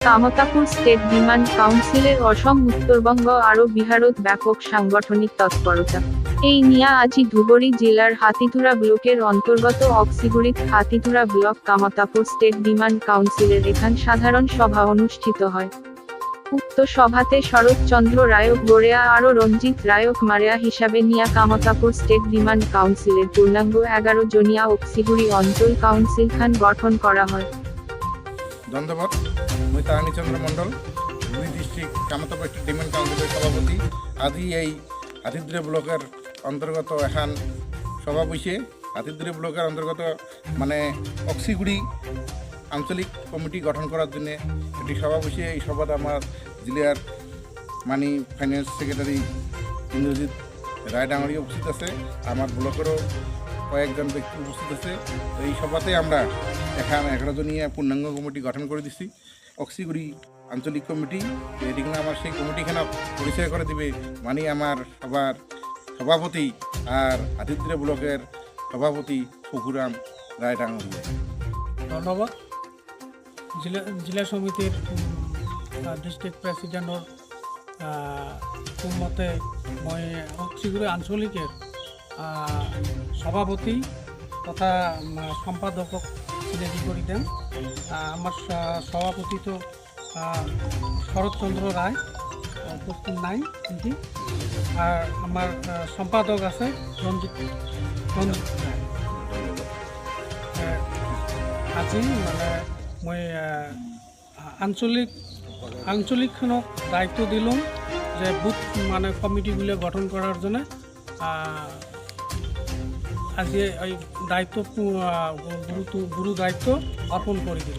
Kamtapur state demand কাউন্সিলের অসম উত্তরবঙ্গ আরও বিহারত ব্যাপক সাংগঠনিক তৎপরতা। এই নিয়া আজি ধুবড়ী জেলার হাতিতুরা ব্লকের অন্তর্গত অক্সিগুড়িত Hatitura block Kamtapur state demand কাউন্সিলের এখান সাধারণ সভা অনুষ্ঠিত হয়। উক্ত সভাতে শরৎচন্দ্র রায়ক গোড়েয়া আরও রঞ্জিত রায়ক মারেয়া হিসাবে নিয়া কামতাপুর স্টেট ডিমান্ড কাউন্সিলের পূর্ণাঙ্গ এগারো জনিয়া অক্সিগুড়ি অঞ্চল কাউন্সিল খান গঠন করা হয়। ধন্যবাদ মই তারাণী চন্দ্র মণ্ডল, দুই ডিস্ট্রিক্ট কামতাপুর একটি ডিমেন্ট কাউন্সিলের সভাপতি। আজি এই হাতিদ্রে ব্লকের অন্তর্গত এখন সভা বসে হাতিদ্রে ব্লকের অন্তর্গত মানে অক্সিগুড়ি আঞ্চলিক কমিটি গঠন করার জন্য একটি সভা বসে এই সভাতে আমার জেলার money finance secretary Indrajit Raydangari উপস্থিত আছে। আমার ব্লকেরও কয়েকজন ব্যক্তি উপস্থিত আছে। এই সভাতে আমরা এখানে এগারো জনীয় পূর্ণাঙ্গ কমিটি গঠন করে দিছি। অক্সিগুড়ি আঞ্চলিক কমিটি তো এটি কিনা আমার সেই কমিটিখানে পরিচয় করে দিবে মানে আমার সবার সভাপতি আর আদিত্য ব্লকের সভাপতি ফকুরাম রায়ডাঙ্গরিয়া ধন্যবাদ। জিলা জিলা সমিতির প্ৰেচিডেণ্টৰ তোৰ মতে মই অক্সিগুৰি আঞ্চলিকের সভাপতি তথা কৰি দেন আহ, আমার সভাপতি তো শরৎচন্দ্র রায় উপস্থিত নাই কিন্তু। আর আমার সম্পাদক আছে রঞ্জিত রঞ্জিত আজি মানে মই আঞ্চলিক আঞ্চলিকখনক দায়িত্ব দিলোঁ যে বুথ মানে কমিটিগুলো গঠন করার জন্য আহ, আজি এই দায়িত্ব গুরু গুরু দায়িত্ব অর্পণ করে দিল